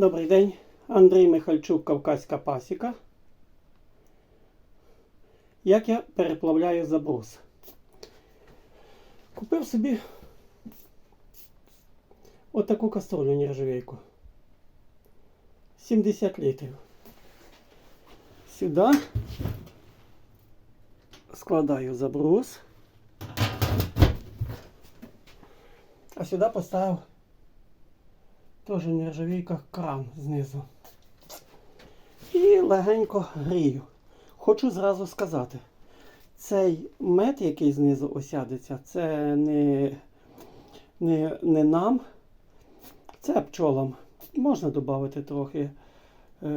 Добрий день, Андрій Михальчук, Кавказька пасіка. Як я переплавляю заброс? Купив собі отаку каструлю нержавейку. 70 літрів. Сюди складаю заброс. А сюди поставив теж нержавійка кран знизу. І легенько грію. Хочу зразу сказати, цей мед, який знизу осядеться, це не, не, не нам, це пчолам. Можна додати трохи е,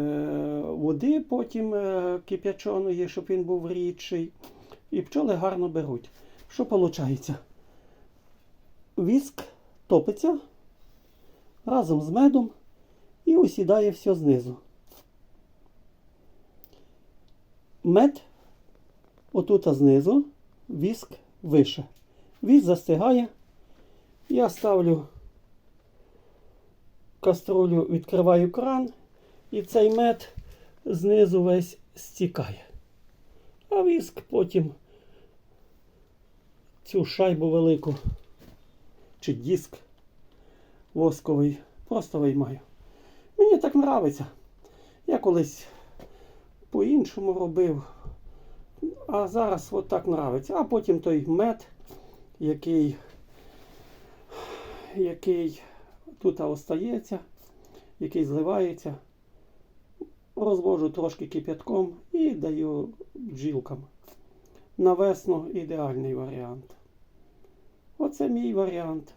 води, потім е, кип'яченої, щоб він був рідший. І пчоли гарно беруть. Що виходить? Віск топиться разом з медом і осідає все знизу. Мед отут знизу, віск вище. Віск застигає. Я ставлю каструлю, відкриваю кран, і цей мед знизу весь стікає. А віск потім цю шайбу велику чи диск восковий просто виймаю. Мені так нравиться. Я колись по-іншому робив, а зараз от так нравиться. А потім той мед, який, який тут остається, який зливається, розвожу трошки кип'ятком і даю бджілкам. На весну ідеальний варіант. Оце мій варіант.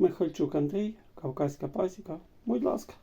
Михальчук Андрій, Кавказька пасіка. Будь ласка.